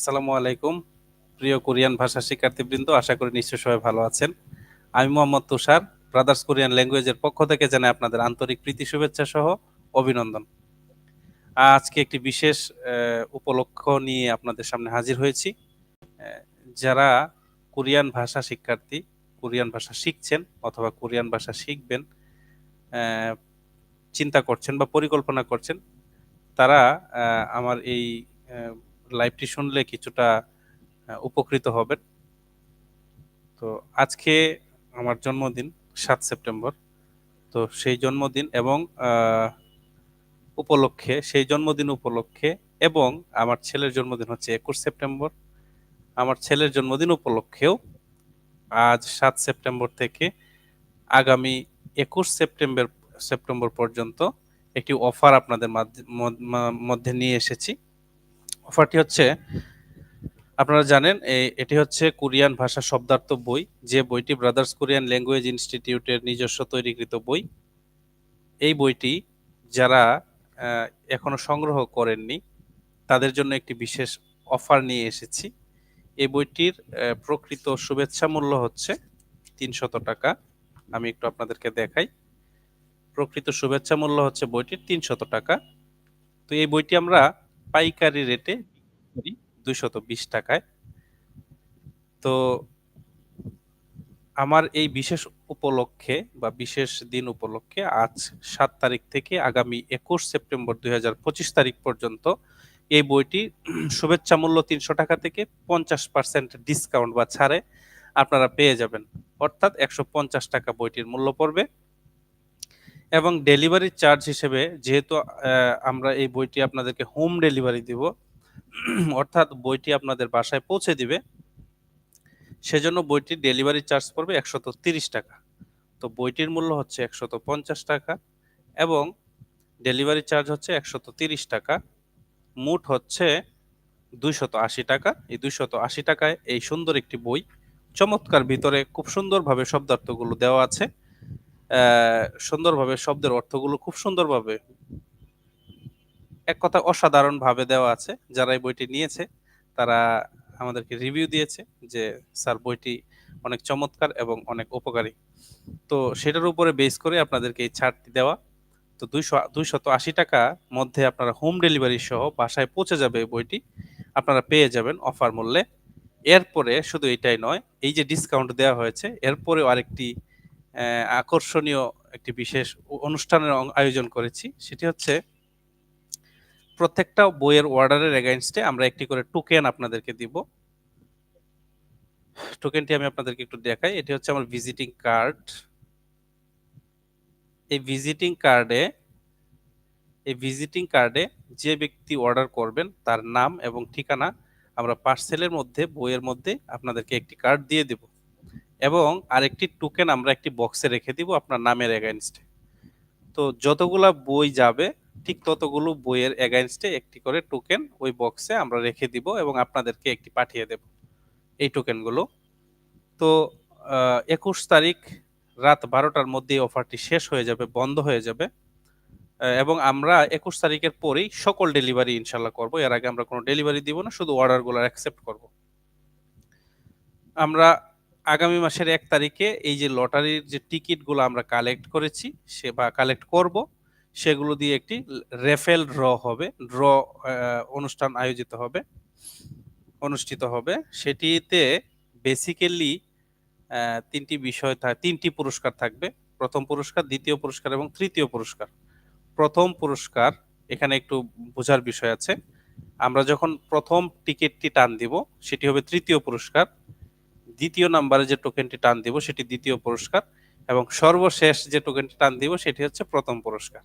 আসসালামু আলাইকুম, প্রিয় কোরিয়ান ভাষা শিক্ষার্থীবৃন্দ, আশা করি নিশ্চয় সবাই ভালো আছেন। আমি মোহাম্মদ তুষার ব্রাদার্স কোরিয়ান ল্যাঙ্গুয়েজের পক্ষ থেকে জানাই আপনাদের আন্তরিক প্রীতি, শুভেচ্ছা সহ অভিনন্দন। আজকে একটি বিশেষ উপলক্ষ নিয়ে আপনাদের সামনে হাজির হয়েছি। যারা কোরিয়ান ভাষা শিক্ষার্থী, কোরিয়ান ভাষা শিখছেন অথবা কোরিয়ান ভাষা শিখবেন চিন্তা করছেন বা পরিকল্পনা করছেন, তারা আমার এই লাইভটি শুনলে কিছুটা উপকৃত হবেন। তো আজকে আমার জন্মদিন, সাত সেপ্টেম্বর। তো সেই জন্মদিন এবং উপলক্ষে, সেই জন্মদিন উপলক্ষে এবং আমার ছেলের জন্মদিন হচ্ছে একুশ সেপ্টেম্বর। আমার ছেলের জন্মদিন উপলক্ষেও আজ সাত সেপ্টেম্বর থেকে আগামী একুশ সেপ্টেম্বর সেপ্টেম্বর পর্যন্ত একটি অফার আপনাদের মাধ্যে- নিয়ে এসেছি। অফারটি হচ্ছে, আপনারা জানেন এটি হচ্ছে কোরিয়ান ভাষা শব্দার্থ বই, যে বইটি ব্রাদার্স কোরিয়ান ল্যাঙ্গুয়েজ ইনস্টিটিউটের নিজস্ব তৈরিকৃত বই। এই বইটি যারা এখনও সংগ্রহ করেননি, তাদের জন্য একটি বিশেষ অফার নিয়ে এসেছি। এই বইটির প্রকৃত শুভেচ্ছা মূল্য হচ্ছে তিনশত টাকা। আমি একটু আপনাদেরকে দেখাই। প্রকৃত শুভেচ্ছা মূল্য হচ্ছে বইটির তিনশত টাকা। তো এই বইটি আমরা পাইকারি রেটে করি দুইশত বিশ টাকায়। তো আমার এই বিশেষ উপলক্ষে বা বিশেষ দিন উপলক্ষে আজ সাত তারিখ থেকে আগামী একুশ সেপ্টেম্বর দু হাজার পঁচিশ তারিখ পর্যন্ত এই বইটি শুভেচ্ছা মূল্য তিনশো টাকা থেকে পঞ্চাশ পার্সেন্ট ডিসকাউন্ট বা ছাড়ে আপনারা পেয়ে যাবেন। অর্থাৎ একশো পঞ্চাশ টাকা বইটির মূল্য পড়বে। এবং ডেলিভারি চার্জ হিসেবে যেহেতু আমরা এই বইটি আপনাদেরকে হোম ডেলিভারি দিব, অর্থাৎ বইটি আপনাদের বাসায় পৌঁছে দিবে, সেজন্য বইটির ডেলিভারি চার্জ পড়বে একশত তিরিশ টাকা। তো বইটির মূল্য হচ্ছে একশত পঞ্চাশ টাকা এবং ডেলিভারি চার্জ হচ্ছে একশত তিরিশ টাকা। মোট হচ্ছে দুইশত আশি টাকা। এই দুইশত আশি টাকায় এই সুন্দর একটি বই, চমৎকার ভিতরে খুব সুন্দরভাবে শব্দার্থগুলো দেওয়া আছে। সুন্দরভাবে শব্দের অর্থগুলো খুব সুন্দরভাবে এক কথা অসাধারণ ভাবে দেওয়া আছে। যারা এই বইটি নিয়েছে, তারা আমাদেরকে রিভিউ দিয়েছে যে, স্যার, বইটি অনেক চমৎকার এবং অনেক উপকারী। তো সেটার উপরে বেস করে আপনাদেরকে এই ছাড়টি দেওয়া। তো দুইশো, দুইশত আশি টাকা মধ্যে আপনারা হোম ডেলিভারি সহ বাসায় পৌঁছে যাবে বইটি। আপনারা পেয়ে যাবেন অফার মূল্যে। এরপরে শুধু এটাই নয়, এই যে ডিসকাউন্ট দেওয়া হয়েছে, এরপরেও আরেকটি আকর্ষণীয় একটি বিশেষ অনুষ্ঠানের আয়োজন করেছি। সেটি হচ্ছে প্রত্যেকটা বইয়ের অর্ডারের এগেইনস্টে আমরা একটি করে টোকেন আপনাদেরকে দিব। টোকেনটি আমি আপনাদেরকে একটু দেখাই। এটি হচ্ছে আমার ভিজিটিং কার্ড এই ভিজিটিং কার্ডে এই ভিজিটিং কার্ডে যে ব্যক্তি অর্ডার করবেন, তার নাম এবং ঠিকানা আমরা পার্সেলের মধ্যে, বইয়ের মধ্যে আপনাদেরকে একটি কার্ড দিয়ে দেব। এবং আরেকটি টোকেন আমরা একটি বক্সে রেখে দিব আপনার নামের এগেইনস্টে তো যতগুলা বই যাবে, ঠিক ততগুলো বইয়ের এগেইনস্টে একটি করে টোকেন ওই বক্সে আমরা রেখে দিব এবং আপনাদেরকে একটি পাঠিয়ে দেব এই টোকেনগুলো তো একুশ তারিখ রাত বারোটার মধ্যে এই অফারটি শেষ হয়ে যাবে, বন্ধ হয়ে যাবে। এবং আমরা একুশ তারিখের পরেই সকল ডেলিভারি ইনশাল্লাহ করব। এর আগে আমরা কোনো ডেলিভারি দিব না, শুধু অর্ডারগুলো অ্যাকসেপ্ট করব। আমরা আগামী মাসের এক তারিখে এই যে লটারির যে টিকিটগুলো আমরা কালেক্ট করেছি, সে বা কালেক্ট করব, সেগুলো দিয়ে একটি রেফেল ড্র হবে ড্র অনুষ্ঠান আয়োজিত হবে, অনুষ্ঠিত হবে। সেটিতে বেসিক্যালি তিনটি বিষয় তিনটি পুরস্কার থাকবে। প্রথম পুরস্কার, দ্বিতীয় পুরস্কার এবং তৃতীয় পুরস্কার। প্রথম পুরস্কার, এখানে একটু বোঝার বিষয় আছে, আমরা যখন প্রথম টিকিটটি টান দিব, সেটি হবে তৃতীয় পুরস্কার। দ্বিতীয় নাম্বারে যে টোকেনটি টান দিব সেটি দ্বিতীয় পুরস্কার এবং সর্বশেষ যে টোকেনটি টান দিব সেটি হচ্ছে প্রথম পুরস্কার।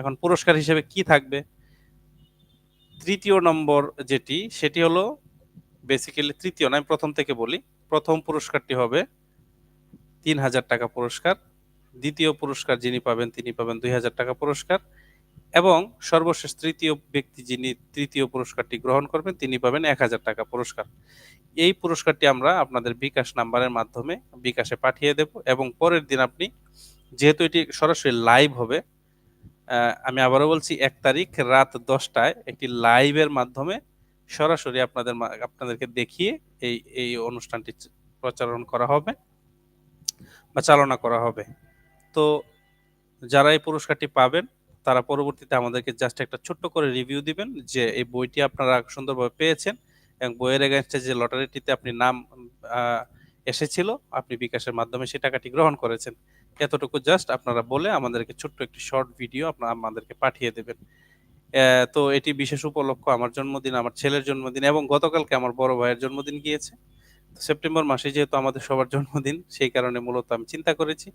এখন পুরস্কার হিসেবে কি থাকবে? তৃতীয় নম্বর যেটি, সেটি হলো বেসিক্যালি তৃতীয় না, আমি প্রথম থেকে বলি। প্রথম পুরস্কারটি হবে তিন হাজার টাকা পুরস্কার। দ্বিতীয় পুরস্কার যিনি পাবেন, তিনি পাবেন দুই হাজার টাকা পুরস্কার এবং সর্বশেষ তৃতীয় ব্যক্তি যিনি তৃতীয় পুরস্কারটি গ্রহণ করবেন, তিনি পাবেন এক হাজার টাকা পুরস্কার। এই পুরস্কারটি আমরা আপনাদের বিকাশ নাম্বারের মাধ্যমে বিকাশে পাঠিয়ে দেব এবং পরের দিন আপনি, যেহেতু এটি সরাসরি লাইভ হবে আমি আবারও বলছি, এক তারিখ রাত দশটায় একটি লাইভের মাধ্যমে সরাসরি আপনাদের আপনাদেরকে দেখিয়ে এই এই অনুষ্ঠানটি প্রচারণ করা হবে বা চালনা করা হবে। তো যারা এই পুরস্কারটি পাবেন, তারা পরবর্তীতে আমাদেরকে জাস্ট একটা ছোট্ট করে রিভিউ দিবেন যে এই বইটি আপনারা সুন্দরভাবে পেয়েছেন। এবং বইয়ের এগেনস্টে যে লটারিটিতে আপনি নাম এসেছিল, আপনি বিকাশের মাধ্যমে সেই টাকাটি গ্রহণ করেছেন। এতটুকু জাস্ট আপনারা বলে আমাদেরকে ছোট্ট একটি শর্ট ভিডিও আপনারা আমাদেরকে পাঠিয়ে দেবেন। তো এটি বিশেষ উপলক্ষ আমার জন্মদিন, আমার ছেলের জন্মদিন এবং গতকালকে আমার বড় ভাইয়ের জন্মদিন গিয়েছে। সেপ্টেম্বর মাসে যেহেতু আমাদের সবার জন্মদিন, সেই কারণে মূলত আমি চিন্তা করেছি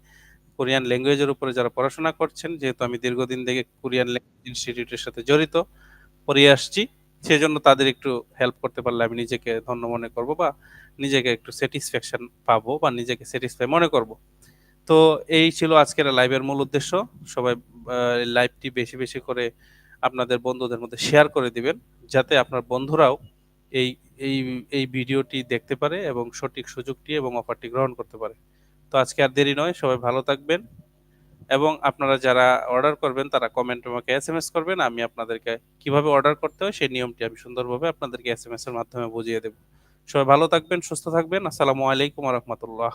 কোরিয়ান ল্যাঙ্গুয়েজের উপরে যারা পড়াশোনা করছেন, যেহেতু আমি দীর্ঘদিন থেকে কোরিয়ান ইনস্টিটিউটের সাথে জড়িত, পড়িয়ে আসছি। সেজন্য তাদের একটু হেল্প করতে পারলে আমি নিজেকে ধন্য মনে করব বা নিজেকে একটু স্যাটিসফ্যাকশন পাবো বা নিজেকে স্যাটিসফাই মনে করব। তো এই ছিল আজকের লাইভের মূল উদ্দেশ্য। সবাই লাইভটি বেশি বেশি করে আপনাদের বন্ধুদের মধ্যে শেয়ার করে দিবেন যাতে আপনার বন্ধুরাও এই এই এই ভিডিওটি দেখতে পারে এবং সঠিক সুযোগটি এবং অফারটি গ্রহণ করতে পারে। তো আজকে আর দেরি নয়, সবাই ভালো থাকবেন। এবং আপনারা যারা অর্ডার করবেন, তারা কমেন্ট আমাকে এস এম এস করবেন। আমি আপনাদেরকে কীভাবে অর্ডার করতে হয়, সেই নিয়মটি আমি সুন্দরভাবে আপনাদেরকে এস এম এস এর মাধ্যমে বুঝিয়ে দেব। সবাই ভালো থাকবেন, সুস্থ থাকবেন। আসসালামু আলাইকুম রহমতুল্লাহ।